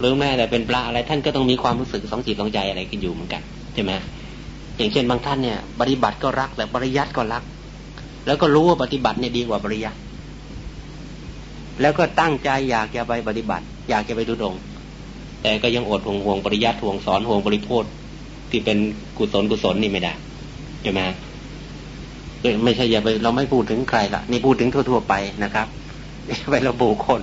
หรือแม้แต่เป็นพระอะไรท่านก็ต้องมีความรู้สึกสองจิตสองใจอะไรกันอยู่เหมือนกันใช่ไหมอย่างเช่นบางท่านเนี่ย ปฏิบัติก็รักแต่ปริยัติก็รัก แล้วก็รู้ว่าปฏิบัติเนี่ยดีกว่าปริยัติแล้วก็ตั้งใจอยากจะไปปฏิบัติ อยากจะไปดูดง แต่ก็ยังอดห่วงห่วงปริยัติห่วงสอนห่วงบริโภคที่เป็นกุศลกุศลนี่ไม่ได้ใช่ไหมไม่ใช่อย่าไปเราไม่พูดถึงใครละนี่พูดถึงทั่ว ๆ ไปนะครับไประบุคน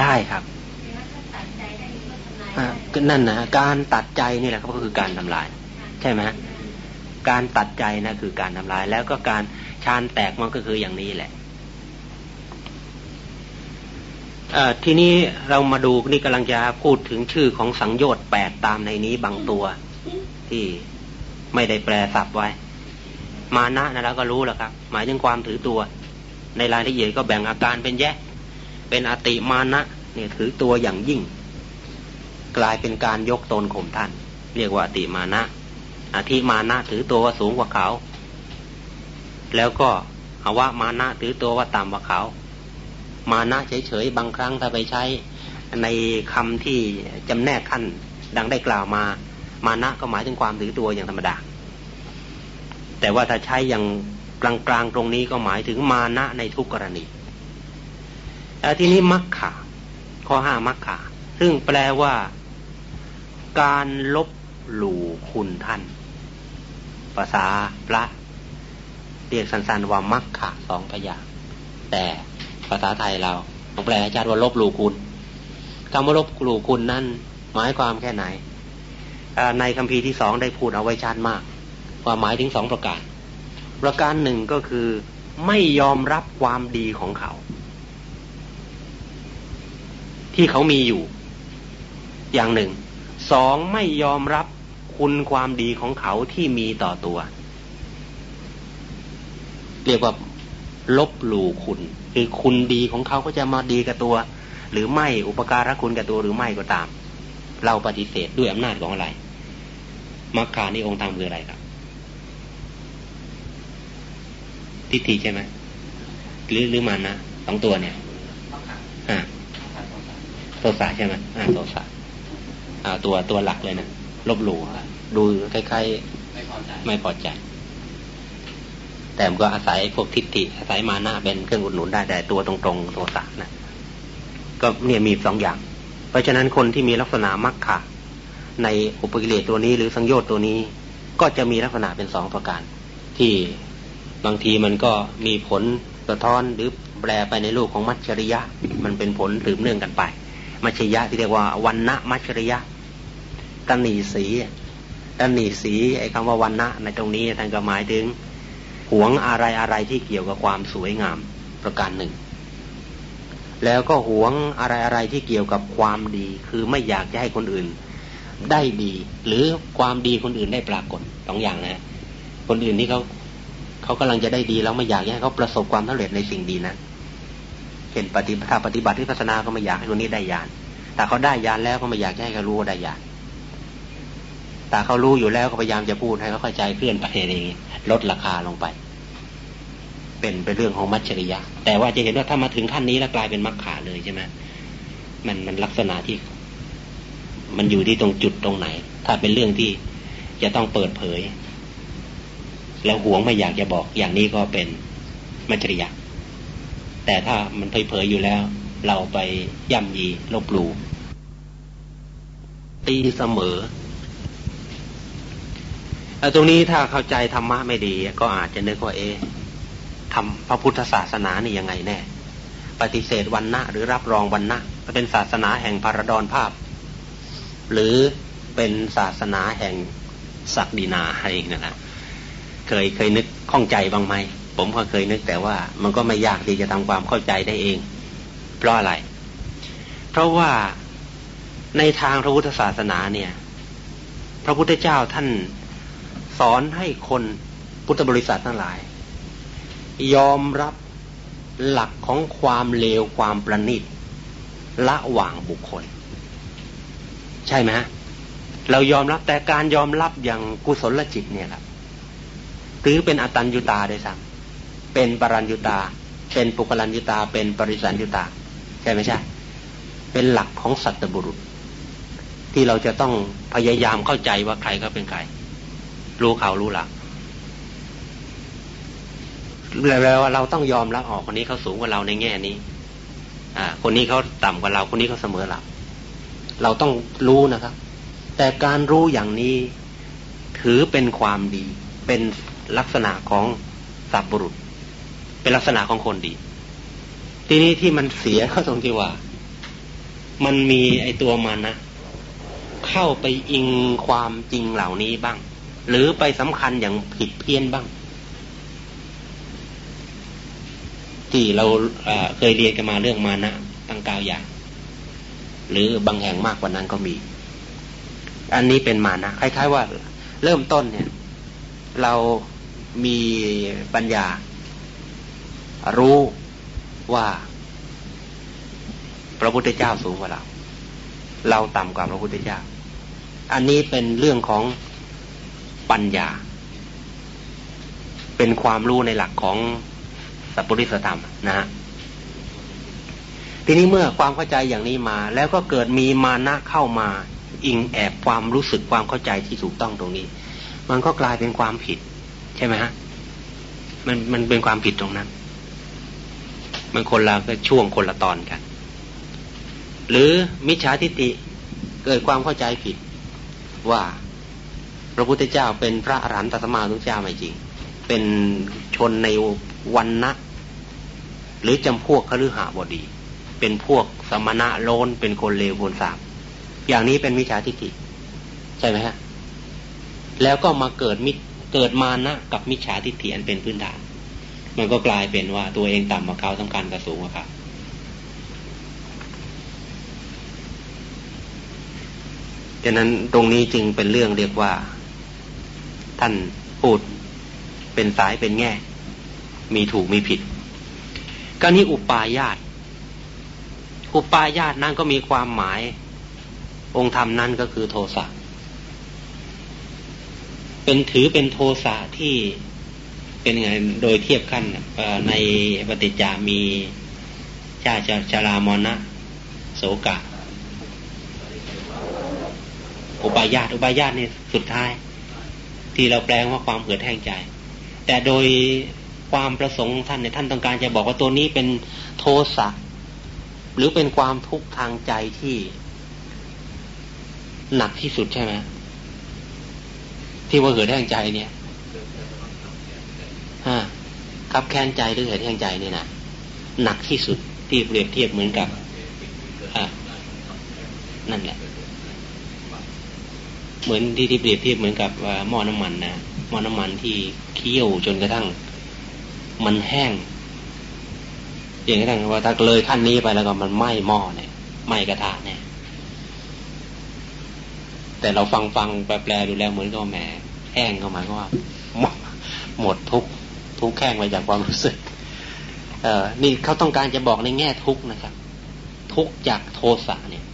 ได้ครับก็นั่นนะการตัดใจนี่แหละก็คือการทำลาย ใช่ไหมการตัดใจนะคือการทำลาย แล้วก็การชานแตกมันก็คืออย่างนี้แหละทีนี้เรามาดูนี่กำลังจะพูดถึงชื่อของสังโยชน์แปดตามในนี้บางตัวที่ไม่ได้แปลศัพท์ไว้ มานะนะเราก็รู้แล้วครับ หมายถึงความถือตัว ในรายละเอียดก็แบ่งอาการเป็นแยก เป็นอติมานะเนี่ยถือตัวอย่างยิ่ง กลายเป็นการยกตนข่มท่าน เรียกว่าอติมานะอธิมานะถือตัวว่าสูงกว่าเขา แล้วก็อาวะมานะถือตัวว่าต่ำกว่าเขา มานะเฉยๆบางครั้งถ้าไปใช้ในคำที่จำแนกขั้นดังได้กล่าวมา มานะก็หมายถึงความถือตัวอย่างธรรมดา แต่ว่าถ้าใช้อย่างกลางๆตรงนี้ก็หมายถึงมานะในทุกกรณี ทีนี้มักขาข้อห้ามักขาซึ่งแปลว่า การลบหลู่คุณท่าน ภาษาพระเรียกสั้นๆว่ามักขะสองพยาแต่ภาษาไทยเราต้องแปลอาจารย์ว่าลบหลู่คุณคำว่าลบหลู่คุณนั่นหมายความแค่ไหนในคัมภีร์ที่สองได้พูดเอาไว้ชัดมากว่าหมายถึงสองประการ ประการหนึ่งก็คือไม่ยอมรับความดีของเขา ที่เขามีอยู่ อย่างหนึ่ง สองไม่ยอมรับคุณความดีของเขาที่มีต่อตัว เรียกว่าลบหลู่คุณ คือคุณดีของเขาก็จะมาดีกับตัว หรือไม่อุปการะคุณกับตัวหรือไม่ก็ตาม เราปฏิเสธด้วยอำนาจของอะไรมรรคานี่องค์ธรรมคืออะไรครับ ทิฏฐิใช่ไหมหรือหรือมันนะสองตัวเนี่ย โทสะใช่ไหมอ่าโทสะอ่าตัวตัวหลักเลยนะลบหลู่ดูคล้ายๆไม่พอใจแต่มันก็อาศัยพวกทิฏฐิอาศัยมานะเป็นเครื่องอุดหนุนได้แต่ตัวตรงๆตัวสานะก็เนี่ยมีสองอย่าง เพราะฉะนั้นคนที่มีลักษณะมักขะในอุปกิเลสตัวนี้หรือสังโยชน์ตัวนี้ ก็จะมีลักษณะเป็นสองประการ ที่บางทีมันก็มีผลสะท้อนหรือแปลไปในรูปของมัจฉริยะ มันเป็นผลสืบเนื่องกันไป มัจฉริยะที่เรียกว่าวันณะมัจฉริยะตันหนีสีตันหนีสีไอ้คำว่าวันณะในตรงนี้ท่านก็หมายถึงหวงอะไรอะไรที่เกี่ยวกับความสวยงามประการหนึ่ง แล้วก็หวงอะไรอะไรที่เกี่ยวกับความดี คือไม่อยากจะให้คนอื่น ได้ดี หรือความดีคนอื่นได้ปรากฏสองอย่างนะคนอื่นที่เขาเขากำลังจะได้ดีแล้วไม่อยากให้เขาประสบความสำเร็จในสิ่งดีนะ เห็นปฏิบัติปฏิบัติที่ศาสนาก็ไม่อยากให้คนนี้ได้ยานแต่เขาได้ยานแล้วก็ไม่อยากให้เขารู้ว่าได้ยานแต่เขารู้อยู่แล้วก็พยายามจะพูดให้เขาเข้าใจเพื่อนไปเองลดราคาลงไป เป็นเป็นเรื่องของมัจฉริยะ แต่ว่าจะเห็นว่าถ้ามาถึงขั้นนี้แล้วกลายเป็นมักขาเลยใช่ไหมมันมันลักษณะที่ มันอยู่ที่ตรงจุดตรงไหน ถ้าเป็นเรื่องที่จะต้องเปิดเผย แล้วหวงไม่อยากจะบอกอย่างนี้ก็เป็นมัจฉริยะ แต่ถ้ามันเผยเผยอยู่แล้ว เราไปย่ำยีลบหลู่ตีเสมอตรงนี้ถ้าเข้าใจธรรมะไม่ดี ก็อาจจะนึกว่าเอ๊ทำพระพุทธศาสนานี่ยังไงแน่ ปฏิเสธวันนะหรือรับรองวันนะเป็นศาสนาแห่งพารดรภาพ หรือเป็นศาสนาแห่งศักดินาอะไรนะนะเคยเคยนึกข้องใจบ้างไหม ผมก็เคยนึกแต่ว่ามันก็ไม่ยากที่จะทำความเข้าใจได้เอง เพราะอะไร เพราะว่าในทางพระพุทธศาสนาเนี่ย พระพุทธเจ้าท่านสอนให้คนพุทธบริษัททั้งหลาย ยอมรับหลักของความเลวความประณีตละหว่างบุคคล ใช่ไหมเรายอมรับแต่การยอมรับอย่างกุศลจิตเนี่ยครับหรือเป็นอตัญญุตาได้ซ้ำ เป็นปรัญญุตา เป็นปุกลัญญุตา เป็นปริสัญญุตา ใช่ไหมใช่ เป็นหลักของสัตบุรุษ ที่เราจะต้องพยายามเข้าใจว่าใครก็เป็นใคร รู้เขารู้หลักแล้วเราต้องยอมรับออกคนนี้เขาสูงกว่าเราในแง่นี้ อ่า คนนี้เขาต่ำกว่าเรา คนนี้เขาเสมอเรา เราต้องรู้นะครับ แต่การรู้อย่างนี้ถือเป็นความดี เป็นลักษณะของสัตบุรุษ เป็นลักษณะของคนดี ทีนี้ที่มันเสียก็ตรงที่ว่า มันมีไอตัวมันนะ เข้าไปอิงความจริงเหล่านี้บ้าง หรือไปสำคัญอย่างผิดเพี้ยนบ้าง ที่เราเคยเรียนกันมาเรื่องมานะตั้งกาวอย่าง หรือบางแห่งมากกว่านั้นก็มี อันนี้เป็นมานะคล้ายๆว่า เริ่มต้นเนี่ย เรามีปัญญา รู้ว่า พระพุทธเจ้าสูงกว่าเรา เราต่ำกว่าพระพุทธเจ้า อันนี้เป็นเรื่องของปัญญา เป็นความรู้ในหลักของสัพพุริสธรรมนะฮะทีนี้เมื่อความเข้าใจอย่างนี้มา แล้วก็เกิดมีมานะเข้ามา อิงแอบความรู้สึกความเข้าใจที่ถูกต้องตรงนี้ มันก็กลายเป็นความผิด ใช่ไหมฮะมันมันเป็นความผิดตรงนั้น มันคนละก็ช่วงคนละตอนกัน หรือมิจฉาทิฏฐิเกิดความเข้าใจผิด ว่าพระพุทธเจ้าเป็นพระอรหันตสมานุเจ้าไม่จริง เป็นชนในวันนะหรือจำพวกคฤหบดี เป็นพวกสมณะโลนเป็นคนเลวคนสามอย่างนี้เป็นมิจฉาทิฏฐิใช่ไหมฮะแล้วก็มาเกิดมิเกิดมานะกับมิจฉาทิฏฐิอันเป็นพื้นฐาน มันก็กลายเป็นว่าตัวเองต่ำกว่าเขาสำคัญกระสูงกว่าเขาดังนั้นตรงนี้จึงเป็นเรื่องเรียกว่า ท่านพูดเป็นสายเป็นแง่ มีถูกมีผิดก็นี้อุปายาตอุปายาตนั่นก็มีความหมาย องค์ธรรมนั้นก็คือโทสะเป็นถือเป็นโทสะที่ เป็นไงโดยเทียบขั้นในปฏิจจามีชาจชารามนะโสกะ อุปายาตอุปายาตนี่สุดท้าย ที่เราแปลว่าความเหือดแห้งใจ แต่โดยความประสงค์ท่านเนี่ยท่านต้องการจะบอกว่าตัวนี้เป็นโทสะหรือเป็นความทุกข์ทางใจที่ หนักที่สุดใช่ไหมที่ว่าเกิดแห้งใจเนี่ย ครับแค้นใจหรือเกิดแห้งใจเนี่ยนะหนักที่สุดที่เปรียบเทียบเหมือนกับอนั่นแหละ เหมือนที่ที่เปรียบเทียบเหมือนกับหม้อน้ำมันนะหม้อน้ำมันที่เคี่ยวจนกระทั่ง มันแห้งอย่างกระทั่งว่าถ้าเลยขั้นนี้ไปแล้วก็มันไหม้หม้อเนี่ยไหม้กระทะเนี่ยแต่เราฟังฟังแปลดูแล้วเหมือนกับแหมแห้งเข้ามาก็ว่าหมดทุก ทุกข์แห้งไปจากความรู้สึก เออนี่เขาต้องการจะบอกในแง่ทุกข์นะครับ ทุกข์จากโทสะเนี่ย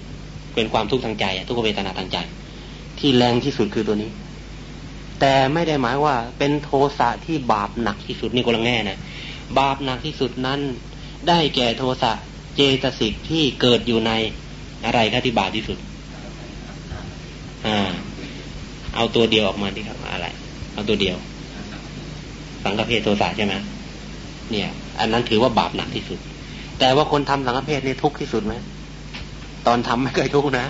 เป็นความทุกข์ทางใจทุกขเวทนาทางใจ ที่แรงที่สุดคือตัวนี้ แต่ไม่ได้หมายว่าเป็นโทสะที่บาปหนักที่สุดนี่คนละแง่นะบาปหนักที่สุดนั้น ได้แก่โทสะเจตสิกที่เกิดอยู่ในอะไรครับที่บาปที่สุด อ่า เอาตัวเดียวออกมาดีครับอะไร เอาตัวเดียว สังฆเพศโทสะใช่ไหมเนี่ย อันนั้นถือว่าบาปหนักที่สุด แต่ว่าคนทำสังฆเพศนี่ทุกข์ที่สุดไหมตอนทำไม่เคยทุกข์นะ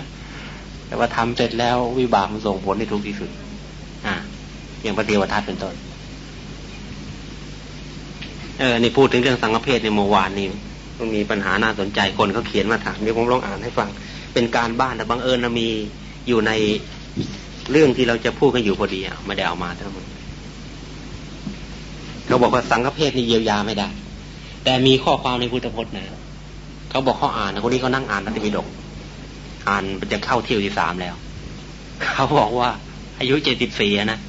แต่ว่าทำเสร็จแล้ววิบากมันส่งผลในทุกข์ที่สุด อ่า อย่างปฏิวัติเป็นต้นเออนี่พูดถึงเรื่องสังฆเพศในเมื่อวานนี้มันมีปัญหาน่าสนใจคนเขาเขียนมาถามเดี๋ยวผมลองอ่านให้ฟัง เป็นการบ้านแต่บังเอิญมีอยู่ในเรื่องที่เราจะพูดกันอยู่พอดีอะไม่ได้เอามาทั้งหมด เขาบอกว่าสังฆเพศนี่เยียวยาไม่ได้ แต่มีข้อความในพุทธพจน์นะเขาบอกเขาอ่านนะคนนี้เขานั่งอ่านนัตติดกอ่านจะเข้าเที่ยวที่สามแล้ว เขาบอกว่า อายุเจ็ดสิบสี่นะ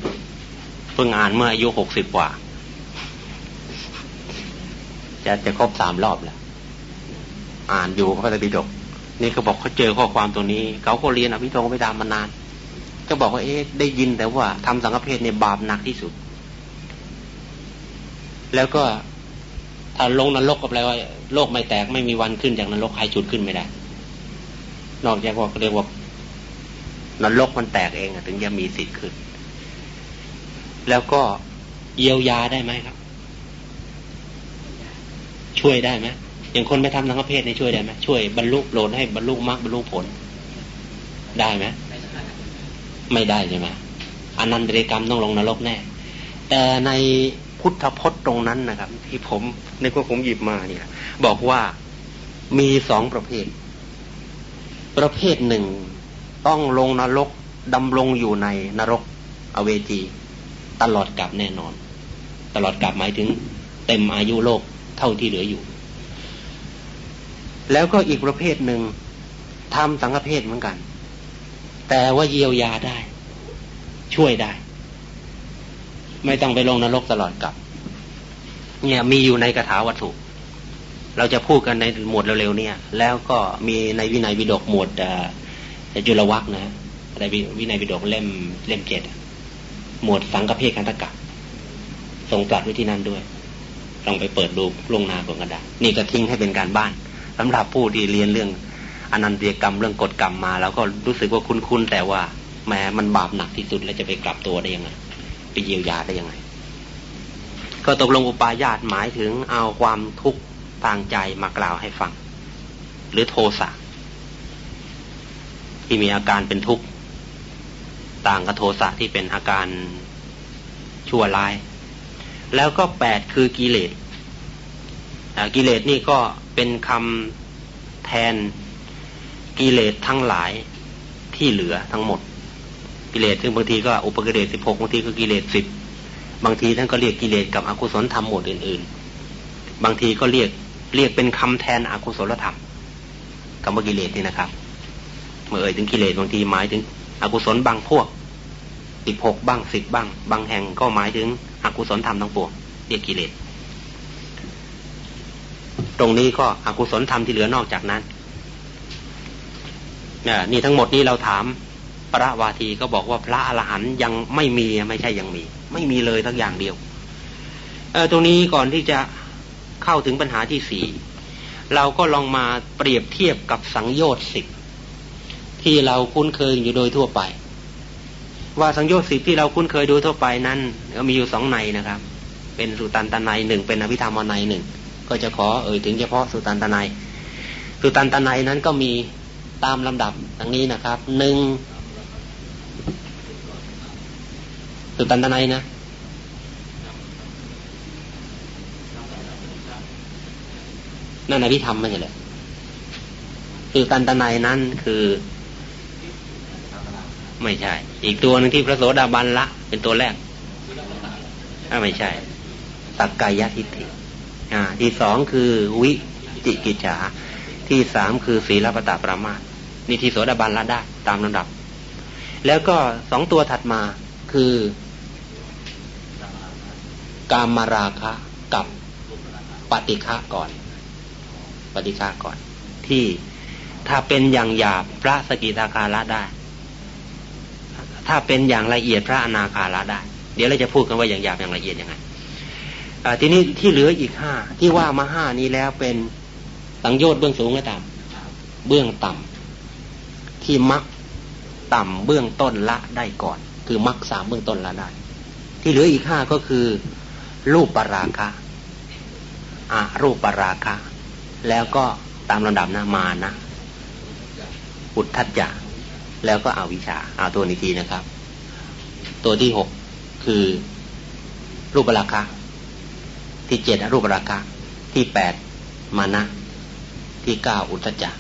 เพิ่งอ่านเมื่ออายุหกสิบกว่า จะจะครบสามรอบแล้ว อ่านอยู่พระไตรปิฎกนี่เขาบอกเขาเจอข้อความตัวนี้ เขาก็เรียนอภิธรรมไปดามมานาน ก็บอกว่าเอ๊ะได้ยินแต่ว่าทำสังฆเพศในบาปหนักที่สุด แล้วก็ถ้าลงนรกก็แปลว่าโลกไม่แตกไม่มีวันขึ้นจากนรกใครจุดขึ้นไม่ได้ นอกจากว่าเรียกว่านรกมันแตกเองถึงจะมีสิทธิ์ขึ้น แล้วก็เยียวยาได้ไหมครับ ช่วยได้ไหมอย่างคนไปทำทางเพศนี่ช่วยได้ไหมช่วยบรรลุโลนให้บรรลุมรรคบรรลุผล ได้ไหมไม่ได้ใช่ไหมอนันตริกรรมต้องลงนรกแน่ แต่ใน พุทธพจน์ตรงนั้นนะครับ ที่ผมในพวกผมหยิบมาเนี่ย บอกว่ามีสองประเภท ประเภทหนึ่งต้องลงนรกดำรงอยู่ในนรกอเวจี ตลอดกลับแน่นอน ตลอดกลับหมายถึง เต็มอายุโลกเท่าที่เหลืออยู่ แล้วก็อีกประเภทหนึ่งทำสังฆเพศเหมือนกัน แต่ว่าเยียวยาได้ ช่วยได้ ไม่ต้องไปลงนรกตลอดกับ เนี่ยมีอยู่ในกถาวัตถุ เราจะพูดกันในหมวดเร็วๆเนี่ย แล้วก็มีในวินัยวิดกหมวดจุลวักนะในวินัยวิดกเล่มเล่มเจ็ดหมวดสังฆเพศคันตกะทรงตรัสไว้ที่นั่นด้วยลองไปเปิดดูลงนาก่อนก็ได้นี่ก็ทิ้งให้เป็นการบ้านสำหรับผู้ที่เรียนเรื่องอนันตยกรรมเรื่องกฎกรรมมา แล้วก็รู้สึกว่าคุ้นๆแต่ว่าแม้มันบาปหนักที่สุดแล้วจะไปกลับตัวได้ยังไง ไปเยียวยาได้ยังไง ก็ตกลงอุปายาตหมายถึงเอาความทุกข์ทางใจมากล่าวให้ฟัง หรือโทสะที่มีอาการเป็นทุกข์ต่างกับโทสะที่เป็นอาการชั่วร้าย แล้วก็แปดคือกิเลสกิเลสนี่ก็เป็นคำแทนกิเลสทั้งหลายที่เหลือทั้งหมด กิเลสซึ่งบางทีก็อุปกิเลสสิบหกบางทีก็กิเลสสิบบางทีท่านก็เรียกกิเลสกับอกุศลธรรมหมดอื่น ๆ บางทีก็เรียกเรียกเป็นคำแทนอกุศลธรรมคำว่ากิเลสนี่นะครับ เมื่อเอ่ยถึงกิเลสบางทีหมายถึง อกุศลบางพวกสิบหกบ้างสิบบ้าง บางแห่งก็หมายถึงอกุศลธรรมทั้งปวงเรียกกิเลสตรงนี้ก็อกุศลธรรมที่เหลือนอกจากนั้นนี่ทั้งหมดนี้เราถาม พระวาทีก็บอกว่าพระอรหันต์ยังไม่มีไม่ใช่ยังมี ไม่มีเลยทั้งอย่างเดียวเออตรงนี้ก่อนที่จะเข้าถึงปัญหาที่สี่เราก็ลองมาเปรียบเทียบกับสังโยชน์สิบที่เราคุ้นเคยอยู่โดยทั่วไป ว่าสังโยชน์สิบที่เราคุ้นเคยโดยทั่วไปนั้นก็มีอยู่สองในนะครับ เป็นสุตันตนัยหนึ่งเป็นอภิธรรมนัยหนึ่งก็จะขอเอ่ยถึงเฉพาะสุตันตนัยสุตันตนัยนั้นก็มีตามลำดับดังนี้นะครับหนึ่ง สุตันตนัยนะนั่นอภิธรรมไม่ใช่เลยคือตันตนัยนั้นคือ ไม่ใช่ อีกตัวหนึ่งที่พระโสดาบันละ เป็นตัวแรกถ้าไม่ใช่สักกายทิฏฐิอ่า ที่สองคือวิจิกิจฉาที่สามคือศีลปตาประมาทนี่ที่โสดาบันละได้ตามลำดับ แล้วก็สองตัวถัดมาคือ กามมาราคะกับปฏิฆะก่อน ปฏิฆะก่อน ที่ถ้าเป็นอย่างหยาบพระสกิทาคาระได้ ถ้าเป็นอย่างละเอียดพระอนาคาระได้ เดี๋ยวเราจะพูดกันว่าอย่างหยาบอย่างละเอียดยังไงทีนี้ที่เหลืออีกห้าที่ว่ามาห้านี้แล้วเป็นสังโยชน์เบื้องสูงก็ตามเบื้องต่ำที่มักต่ำเบื้องต้นละได้ก่อน คือมักสามเบื้องต้นละได้ ที่เหลืออีกห้าก็คือ รูปปราคะอารูปปราคะ แล้วก็ตามลำดับนะมานะ อุทธัจจะ แล้วก็อวิชชาเอาตัวนี้ทีนะครับ ตัวที่หกคือรูปปราคะ ที่เจ็ดรูปปราคะ ที่แปดมานะ ที่เก้าอุทธัจจะ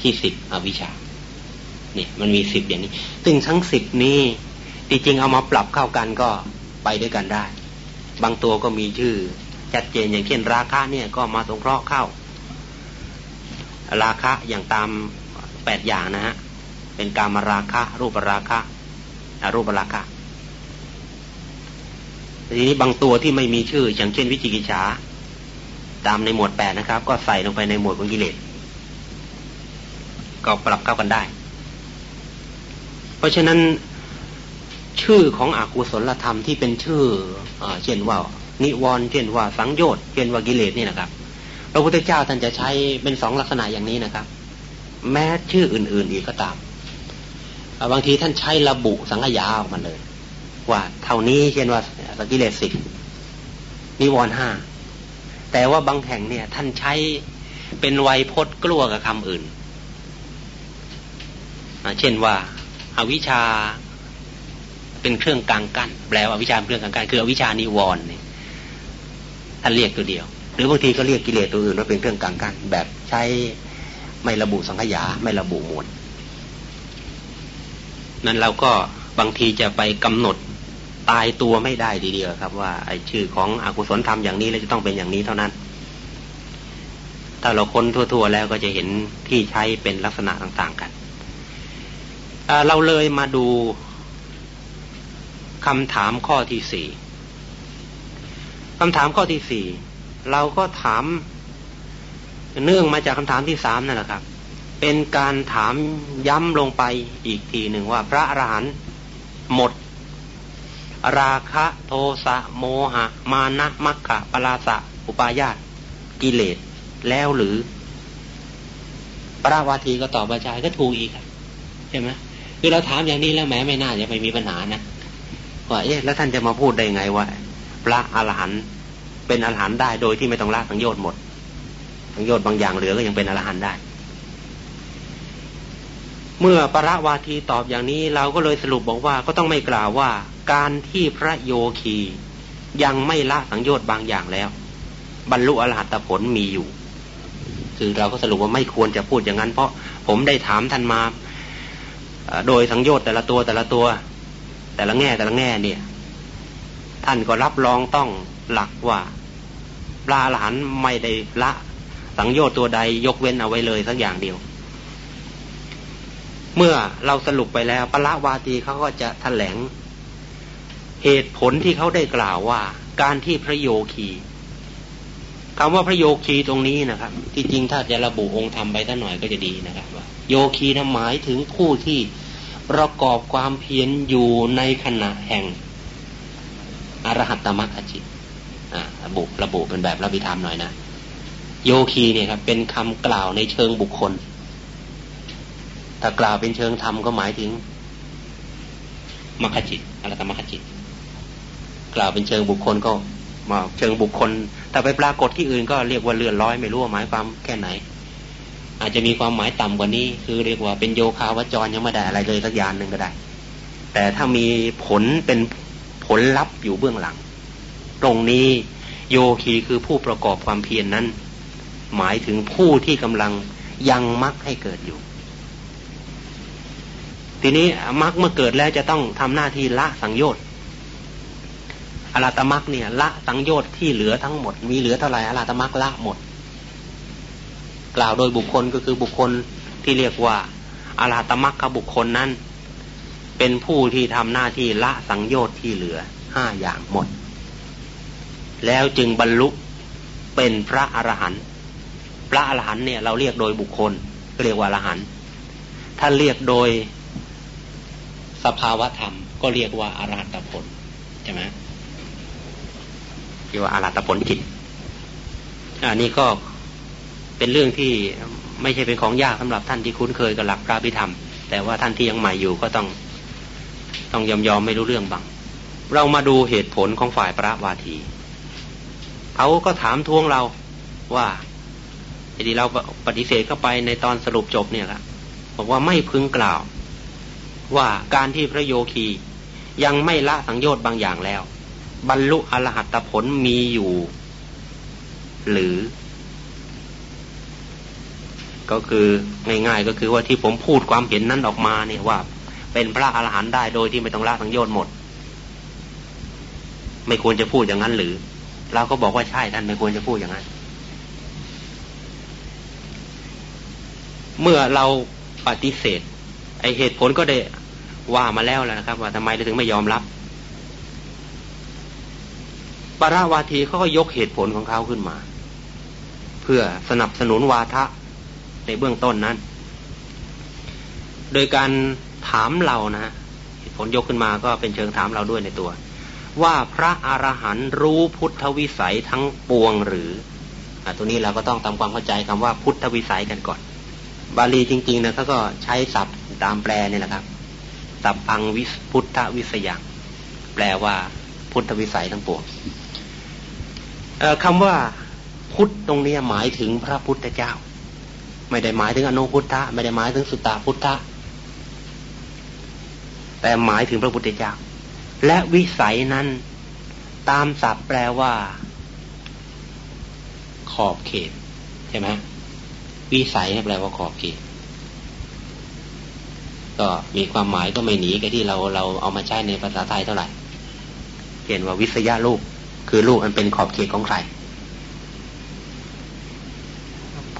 ที่สิบอวิชชาเนี่ยมันมีสิบอย่างนี้ ซึ่งทั้งสิบนี้จริงๆเอามาปรับเข้ากันก็ไปด้วยกันได้ บางตัวก็มีชื่อชัดเจนอย่างเช่นราคะเนี่ยก็มาสงเคราะห์เข้า ราคะอย่างตามแปดอย่างนะฮะเป็นการมาราคะ รูปราคะอรูปราคะทีนี้บางตัวที่ไม่มีชื่อ อย่างเช่นวิจิกิจฉาตามในหมวดแปดนะครับ ก็ใส่ลงไปในหมวดของกิเลสก็ปรับเข้ากันได้ เพราะฉะนั้น ชื่อของอกุศลธรรมที่เป็นชื่ออเช่นว่า นิวรณ์เช่นว่าสังโยชน์เช่นว่ากิเลสนี่นะครับพระพุทธเจ้าท่านจะใช้เป็นสองลักษณะอย่างนี้นะครับ แม้ชื่ออื่น ๆ อีกก็ตาม บางทีท่านใช้ระบุสังขยาออกมาเลย ว่าเท่านี้เช่นว่าสกิเลสสิบนิวรณ์ห้าแต่ว่าบางแห่งเนี่ย ท่านใช้เป็นไวยพจน์กลัวกับคำอื่น เช่นว่าอาวิชา เป็นเครื่องกลางกั้นแปลว่าวิชาเป็นเครื่องกลางกั้นคืออวิชานิวรณ์นี่ท่านเรียกตัวเดียว หรือบางทีก็เรียกกิเลสตัวอื่นว่าเป็นเครื่องกลางกั้นแบบใช้ไม่ระบุสังขยาไม่ระบุหมวดนั้นเราก็บางทีจะไปกำหนดตายตัวไม่ได้ดีเดียวครับ ว่าไอ้ชื่อของอกุศลธรรมอย่างนี้แล้วจะต้องเป็นอย่างนี้เท่านั้น ถ้าเราค้นทั่ว ๆ แล้วก็จะเห็นที่ใช้เป็นลักษณะต่าง ๆ กัน เราเลยมาดู คำถามข้อที่สี่คำถามข้อที่สี่เราก็ถาม เนื่องมาจากคำถามที่สามนั่นแหละครับ เป็นการถามย้ำลงไปอีกทีหนึ่งว่าพระอรหันต์หมด ราคะโทสะโมหะ มานะมัคคะปราสะอุปายาตกิเลสแล้วหรือ พระวาทีก็ตอบว่าใช่ก็ถูกอีกใช่ไหมคือเราถามอย่างนี้แล้วแม้ไม่น่าจะไม่มีปัญหานะ ว่าเอ๊ะแล้วท่านจะมาพูดได้ไงว่าพระอรหันต์เป็นอรหันต์ได้โดยที่ไม่ต้องละสังโยชน์หมดสังโยชน์บางอย่างเหลือก็ยังเป็นอรหันต์ได้ เมื่อประวาทีตอบอย่างนี้เราก็เลยสรุปบอกว่าก็ต้องไม่กล่าวว่า การที่พระโยคียังไม่ละสังโยชน์บางอย่างแล้ว บรรลุอรหัตผลมีอยู่ คือเราก็สรุปว่าไม่ควรจะพูดอย่างนั้น เพราะผมได้ถามท่านมาโดยสังโยชน์แต่ละตัวแต่ละตัว แต่ละแง่แต่ละแง่เนี่ย ท่านก็รับรองต้องหลักว่าปลาหลานไม่ได้ละสังโยชน์ตัวใดยกเว้นเอาไว้เลยสักอย่างเดียว เมื่อเราสรุปไปแล้วปละวาตีเขาก็จะแถลง เหตุผลที่เขาได้กล่าวว่า การที่พระโยคีคำว่าพระโยคีตรงนี้นะครับ ที่จริงถ้าจะระบุองค์ธรรมไปสักหน่อยก็จะดีนะครับว่าโยคีนะหมายถึงผู้ที่ ประกอบความเพียรอยู่ในขณะแห่ง อรหัตตมรรคจิตระบุระบุเป็นแบบระบิธรรมหน่อยนะ โยคีเนี่ยครับเป็นคำกล่าวในเชิงบุคคล ถ้ากล่าวเป็นเชิงธรรมก็หมายถึงมรรคจิตอรหัตมรรคจิต กล่าวเป็นเชิงบุคคลก็มาเชิงบุคคลแต่ไปปรากฏที่อื่นก็เรียกว่าเลื่อนร้อยไม่รู้หมายความแค่ไหน อาจจะมีความหมายต่ำกว่านี้ คือเรียกว่าเป็นโยคาวจรยังไม่ได้อะไรเลยสักอย่างหนึ่งก็ได้ แต่ถ้ามีผลเป็นผลลัพธ์อยู่เบื้องหลัง ตรงนี้โยคีคือผู้ประกอบความเพียรนนั้น หมายถึงผู้ที่กำลังยังมักให้เกิดอยู่ ทีนี้มักเมื่อเกิดแล้วจะต้องทำหน้าที่ละสังโยชน์อรหัตมักเนี่ย ละสังโยชน์ที่เหลือทั้งหมด มีเหลือเท่าไหร่อรหัตมักละหมด กล่าวโดยบุคคลก็คือบุคคลที่เรียกว่าอาราตมัคคบุคคลนั้น เป็นผู้ที่ทำหน้าที่ละสังโยชน์ที่เหลือห้าอย่างหมด แล้วจึงบรรลุเป็นพระอรหันต์พระอรหันต์เนี่ยเราเรียกโดยบุคคลเรียกว่าอรหันต์ถ้าเรียกโดยสภาวะธรรม ก็เรียกว่าอารัตผลใช่ไหมเรียกว่าอารัตผลจิตอันนี้ก็ เป็นเรื่องที่ไม่ใช่เป็นของยากสำหรับท่านที่คุ้นเคยกับหลักพระพิธรรม แต่ว่าท่านที่ยังใหม่อยู่ก็ต้องต้องยอมยอมไม่รู้เรื่องบางเรามาดูเหตุผลของฝ่ายพระวาทีเขาก็ถามทวงเราว่าทีเราปฏิเสธเข้าไปในตอนสรุปจบเนี่ยครับบอกว่าไม่พึงกล่าว ว่าการที่พระโยคียังไม่ละสังโยชน์บางอย่างแล้ว บรรลุอรหัตผลมีอยู่ หรือ ก็คือง่ายๆก็คือว่าที่ผมพูดความเห็นนั้นออกมาเนี่ยว่า เป็นพระอรหันต์ได้โดยที่ไม่ต้องละสังโยชน์หมด ไม่ควรจะพูดอย่างนั้นหรือ เราก็บอกว่าใช่ท่านไม่ควรจะพูดอย่างนั้น เมื่อเราปฏิเสธ ไอเหตุผลก็ได้ว่ามาแล้วแล้วนะครับ ว่าทำไมเราถึงไม่ยอมรับปราวาทีเขาก็ยกเหตุผลของเขาขึ้นมา เพื่อสนับสนุนวาทะ ในเบื้องต้นนั้น โดยการถามเรานะผลยกขึ้นมาก็เป็นเชิงถามเราด้วยในตัว ว่าพระอรหันต์รู้พุทธวิสัยทั้งปวงหรืออตัวนี้เราก็ต้องทำความเข้าใจคำว่าพุทธวิสัยกันก่อน บาลีจริงๆนะเขาก็ใช้ศัพท์ตามแปลนี่แหละครับศัพท์อังวิพุทธวิสยังแปลว่าพุทธวิสัยทั้งปวงคำว่าพุทธตรงนี้หมายถึงพระพุทธเจ้า ไม่ได้หมายถึงอนุพุทธะ ไม่ได้หมายถึงสุตตาพุทธะ แต่หมายถึงพระพุทธเจ้า และวิสัยนั้น ตามศัพท์แปลว่า ขอบเขต ใช่ไหมวิสัยแปลว่าขอบเขต ก็มีความหมายก็ไม่หนีกับที่เราเราเอามาใช้ในภาษาไทยเท่าไหร่เขียนว่าวิสยาลูกคือลูกอันเป็นขอบเขตของใคร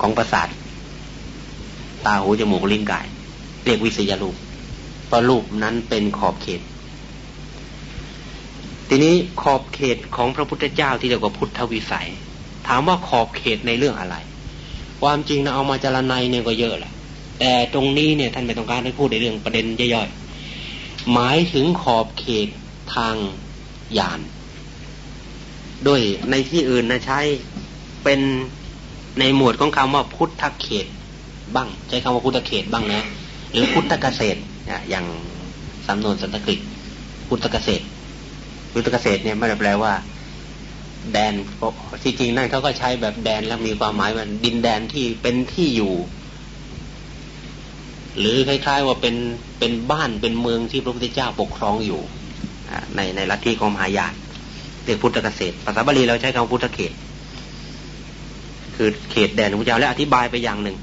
ของประสาท ตาหูจมูกลิ้นกาย เรียกวิสยาลูกเพราะลูกนั้นเป็นขอบเขต ทีนี้ขอบเขตของพระพุทธเจ้าที่เรียกว่าพุทธวิสัย ถามว่าขอบเขตในเรื่องอะไร ความจริงนะเอามาจารณัยเนี่ยก็เยอะแหละแต่ตรงนี้เนี่ยท่านไม่ต้องการให้พูดในเรื่องประเด็นย่อยๆหมายถึงขอบเขตทางญาณด้วยในที่อื่นนะใช้เป็นในหมวดของคำว่าพุทธเขต บ้าง ใช้คำว่าพุทธเขตบ้างนะ หรือพุทธเกษตรอย่างสำนวนสันสกฤตพุทธเกษตรพุทธเกษตรเนี่ยไม่ได้แปลว่า แดนที่จริงนั่นเขาก็ใช้แบบแดนแล้วมีความหมายว่าดินแดนที่เป็นที่อยู่ หรือคล้ายๆว่าเป็นเป็นบ้านเป็นเมืองที่พระพุทธเจ้าปกครองอยู่ในในลัทธิของมหายานเรียกพุทธเกษตรภาษาบาลีเราใช้คำพุทธเขต คือเขตแดนของพระเจ้าและอธิบายไปอย่างหนึ่ง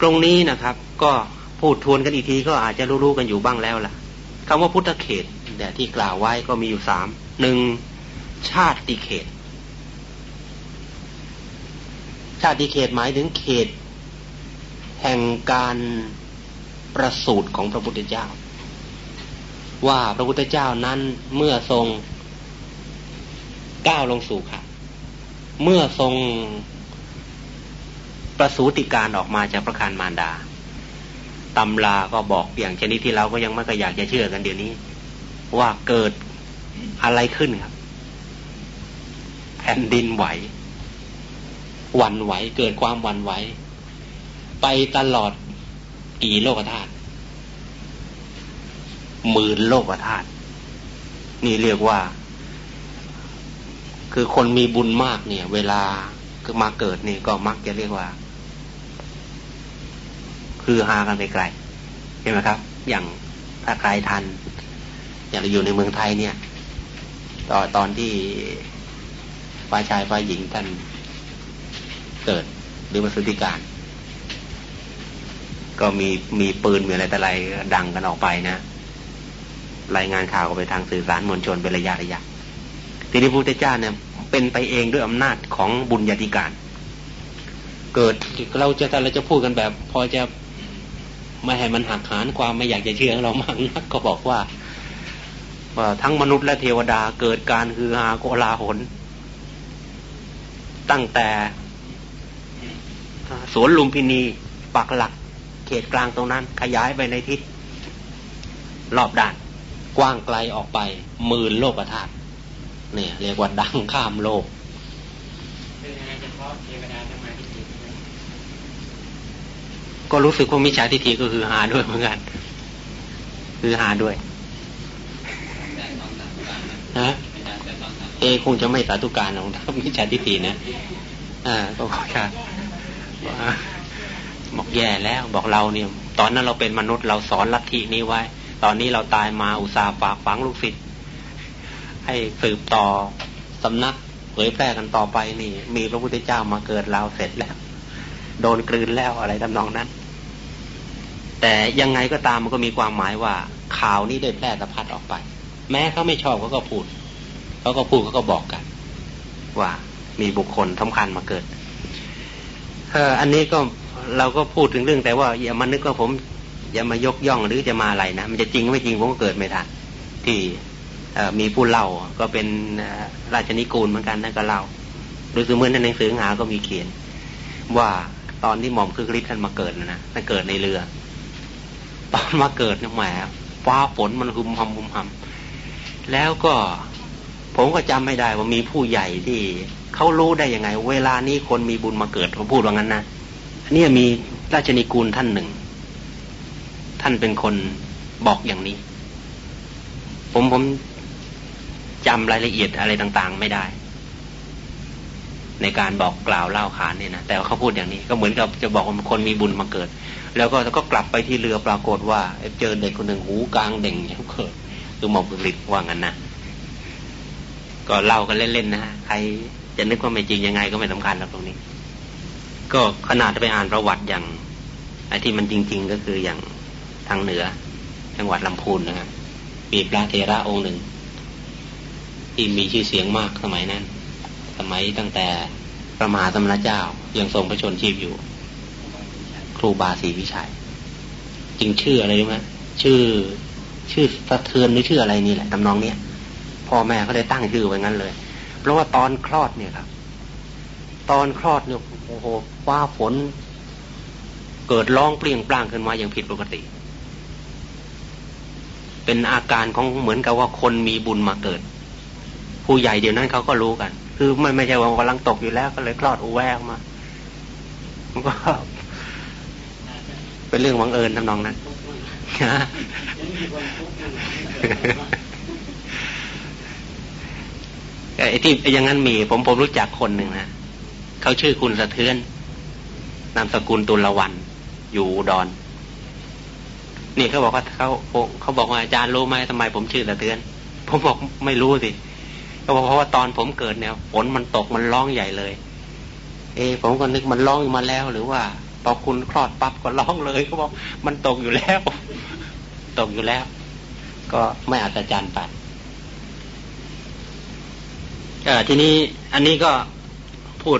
ตรงนี้นะครับ ก็พูดทวนกันอีกทีก็อาจจะรู้ๆกันอยู่บ้างแล้วล่ะคำว่าพุทธเขตแต่ที่กล่าวไว้ก็มีอยู่สามหนึ่งชาติเขต ชาติเขตหมายถึงเขต แห่งการประสูติของพระพุทธเจ้า ว่าพระพุทธเจ้านั้นเมื่อทรงก้าวลงสู่ค่ะเมื่อทรง ประสูติการออกมาจากพระคานมารดาตำลาก็บอกอย่างชนิดที่เราก็ยังไม่ก็อยากจะเชื่อกันเดี๋ยวนี้ ว่าเกิดอะไรขึ้นครับ แผ่นดินไหววันไหวเกิดความวันไหว ไปตลอดกี่โลกธาตุหมื่นโลกธาตุนี่เรียกว่า คือคนมีบุญมากเนี่ย เวลาคือมาเกิดนี่ก็มักจะเรียกว่า คือหากันไปไกลเห็นไหมครับ อย่างถ้าใครทัน อย่างเราอยู่ในเมืองไทยเนี่ยตอนตอนที่ฝ่ายชายฝ่ายหญิงท่านเกิดหรือมาสุติการ ก็มีมีปืนมีอะไรแต่อะไรดังกันออกไปนะรายงานข่าวไปทางสื่อสารมวลชนเป็นระยะระยะทีนี้พระพุทธเจ้าเนี่ยเป็นไปเองด้วยอำนาจของบุญญาธิการ เกิดเราจะแต่เราจะพูดกันแบบ พอจะ ไม่ให้มันหักหานความไม่อยากจะเชื่อเรามากนักก็บอกว่าว่าทั้งมนุษย์และเทวดาเกิดการคือฮาโกลาหนตั้งแต่สวนลุมพินีปักหลัก เขตกลางตรงนั้น ขยายไปในทิศรอบด้าน กว้างไกลออกไปหมื่นโลกธาตุเนี่ย เรียกว่าดังข้ามโลก ก็รู้สึกว่ามิจฉาทิฏฐิก็คือหาด้วยเหมือนกัน คือหาด้วยฮะเอคงจะไม่สาธุการของทัมิจฉาทิฏฐินะอ่าก็จะบอกแย่แล้วบอกเราเนี่ย ตอนนั้นเราเป็นมนุษย์เราสอนลัทธินี้ไว้ ตอนนี้เราตายมาอุตส่าห์ฝากฝังลูกศิษย์ให้สืบต่อสำนักเผยแพร่กันต่อไปนี่ มีพระพุทธเจ้ามาเกิดเราเสร็จแล้ว โดนกลืนแล้วอะไรทำนองนั้น แต่ยังไงก็ตามมันก็มีความหมายว่าข่าวนี้ได้แพร่สะพัดออกไป แม้เขาไม่ชอบเขาก็พูดเขาก็พูดเขาก็บอกกัน ว่ามีบุคคลสาคัญมาเกิดเอออันนี้ก็เราก็พูดถึงเรื่องแต่ว่าอย่ามานึกว่าผมจะมายกย่องหรือจะมาอะไรนะมันจะจริงไม่จริงผมก็เกิดไม่ทันที่มีผู้เล่าก็เป็นราชนิกูลเหมือนกันนั่นก็เล่าโดยสมมติในหนังสือหาก็มีเขียน ว่าตอนที่หม่อมคือคริสท่านมาเกิดนะนะท่านเกิดในเรือ ตอนมาเกิดเนี่ยแหมฟ้าฝนมันหุมหำหุมหำแล้วก็ผมก็จำไม่ได้ว่ามีผู้ใหญ่ที่เขารู้ได้ยังไง เวลานี้คนมีบุญมาเกิดเขาพูดว่างั้นนะนี่มีราชนิกูลท่านหนึ่ง ท่านเป็นคนบอกอย่างนี้ ผมผมจำรายละเอียดอะไรต่างๆ ไม่ได้ ในการบอกกล่าวเล่าขานเนี่ยนะแต่ว่าเขาพูดอย่างนี้ก็เหมือนกับจะบอกว่าคนมีบุญมาเกิด แล้วก็ก็กลับไปที่เรือปรากฏว่าเจอเด็กคนหนึ่งหูกลางเด่งอย่างเกิดคือหมอบริกว่างั้นนะก็เล่ากันเล่นๆนะฮะใครจะนึกว่าไม่จริงยังไงก็ไม่สำคัญแล้วตรงนี้ ก็ขนาดไปอ่านประวัติอย่างไอ้ที่มันจริง ๆ ก็คืออย่างทางเหนือ จังหวัดลำพูนนะฮะมีพระเทระองค์หนึ่ง ที่มีชื่อเสียงมากสมัยนั้น สมัยตั้งแต่พระมหาสมณเจ้ายังทรงพระชนชีพอยู่ ครูบาศรีวิชัย จริงชื่ออะไรรู้ไหมชื่อ ชื่อสะเทือนหรือชื่ออะไรนี่แหละตำนองเนี้ยพ่อแม่เขาได้ตั้งชื่อไว้งั้นเลย เพราะว่าตอนคลอดเนี่ยครับ ตอนคลอดเนี่ยโอ้โหฟ้าฝน เกิดร้องเปลี่ยงปล้างขึ้นมาอย่างผิดปกติ เป็นอาการของเหมือนกับว่าคนมีบุญมาเกิด ผู้ใหญ่เดี๋ยวนั้นเขาก็รู้กัน คือไม่ไม่ใช่ว่ากำลังตกอยู่แล้ว ก็เลยคลอดอุแวกมามันก็เป็นเรื่องบังเอิญทำนองนั้นไอ้ที่อย่างนั้นมี ผมผมรู้จักคนหนึ่งนะเขาชื่อคุณสะเทือน นามสกุลตุลวันอยู่ดอน นี่เขาบอกว่าเขาเขาบอกว่าอาจารย์รู้ไหมทำไมผมชื่อสะเทือน ผมบอกไม่รู้สิ เขาบอกเพราะว่าตอนผมเกิดเนี่ยฝนมันตกมันร้องใหญ่เลย เอผมก็นึกมันร้องมาแล้ว หรือว่าพอคุณคลอดปั๊บก็ร้องเลยเขาบอกมันตกอยู่แล้ว ตกอยู่แล้ว ก็ไม่อัศจรรย์ไปทีนี้อันนี้ก็พูด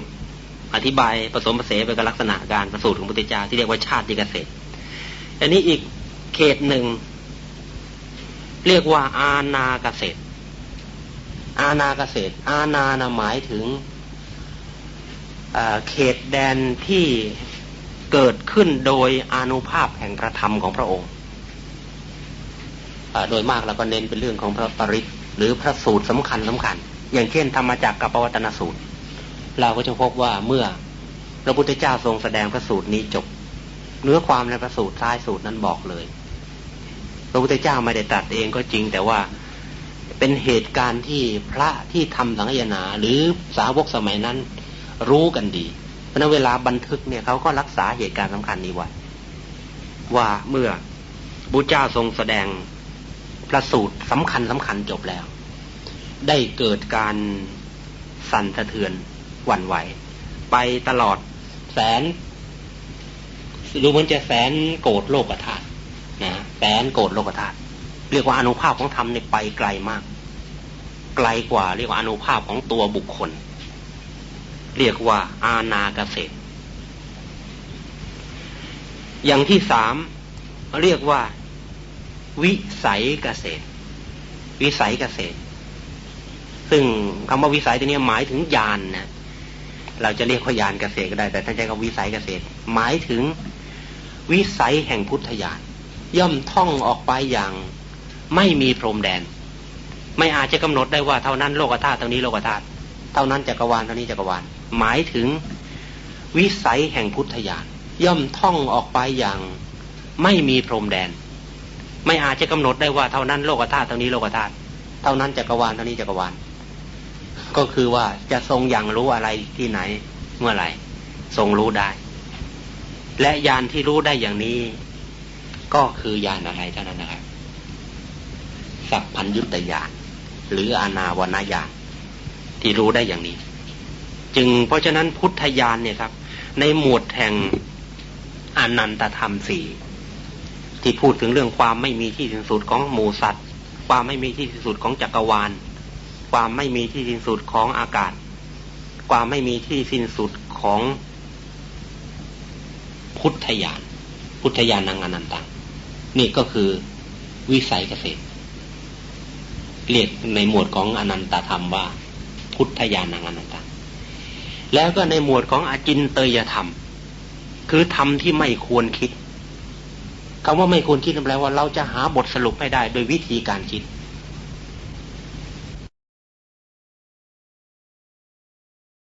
อธิบายผสมผสมไปกับลักษณะการประสูติของพุทธเจ้าที่เรียกว่าชาติเกษตร อันนี้อีกเขตหนึ่ง เรียกว่าอาณาเกษตร อาณาเกษตร อาณานะหมายถึงเขตแดนที่เกิดขึ้นโดยอนุภาพแห่งพระธรรมของพระองค์โดยมากเราก็เน้นเป็นเรื่องของพระปริศหรือพระสูตรสำคัญสำคัญ อย่างเช่นธรรมจักรกับปวัตนสูตร เราก็จะพบว่าเมื่อพระพุทธเจ้าทรงแสดงพระสูตรนี้จบ เนื้อความในพระสูตรท้ายสูตรนั้นบอกเลย พระพุทธเจ้าไม่ได้ตรัสเองก็จริงแต่ว่า เป็นเหตุการณ์ที่พระที่ทำสังฆนาหรือสาวกสมัยนั้นรู้กันดี เพราะนั้นเวลาบันทึกเนี่ยเขาก็รักษาเหตุการณ์สำคัญนี้ไว้ว่าเมื่อบุเจ้าทรงแสดงพระสูตรสำคัญสำคัญจบแล้ว ได้เกิดการสั่นสะเทือนหวั่นไหว ไปตลอดแสนดูเหมือนจะแสนโกรธโลกธาตุนะแสนโกรธโลกธาตุ เรียกว่าอนุภาพของธรรมเนี่ยไปไกลมาก ไกลกว่าเรียกว่าอนุภาพของตัวบุคคล เรียกว่าอาณาเกษตร อย่างที่สามเรียกว่า วิสัยเกษตร วิสัยเกษตร ซึ่งคำว่าวิสัยตัวนี้หมายถึงยานนะเราจะเรียกว่ายานเกษตรก็ได้ แต่ท่านใช้คำวิสัยเกษตร หมายถึงวิสัยแห่งพุทธญาณย่อมท่องออกไปอย่าง ไม่มีพรมแดน ไม่อาจจะกำหนดได้ว่าเท่านั้นโลกธาตุเท่านี้โลกธาตุเท่านั้นจักรวาลเท่านี้จักรวาลหมายถึงวิสัยแห่งพุทธญาณย่อมท่องออกไปอย่างไม่มีพรมแดน ไม่อาจจะกำหนดได้ว่าเท่านั้นโลกธาตุเท่านี้โลกธาตุเท่านั้นจักรวาลเท่านี้จักรวาล ก็คือว่าจะทรงอย่างรู้อะไรที่ไหนเมื่อไหร่ทรงรู้ได้ และยานที่รู้ได้อย่างนี้ ก็คือยานอะไรเท่านั้นนะครับ สัพพัญยุตยานหรืออนาวนาญาณที่รู้ได้อย่างนี้ จึงเพราะฉะนั้นพุทธญาณเนี่ยครับ ในหมวดแห่งอนันตธรรมสี่ที่พูดถึงเรื่องความไม่มีที่สิ้นสุดของหมูสัตว์ ความไม่มีที่สิ้นสุดของจักรวาล ความไม่มีที่สิ้นสุดของอากาศ ความไม่มีที่สิ้นสุดของพุทธญาณพุทธญาณนังอนันตังนี่ก็คือวิสัยเกษตร เรียกในหมวดของอนันตธรรมว่า พุทธญาณังอนันตังแล้วก็ในหมวดของอจินเตยธรรม คือธรรมที่ไม่ควรคิดคำว่าไม่ควรคิดแปลว่าเราจะหาบทสรุปให้ได้โดยวิธีการคิด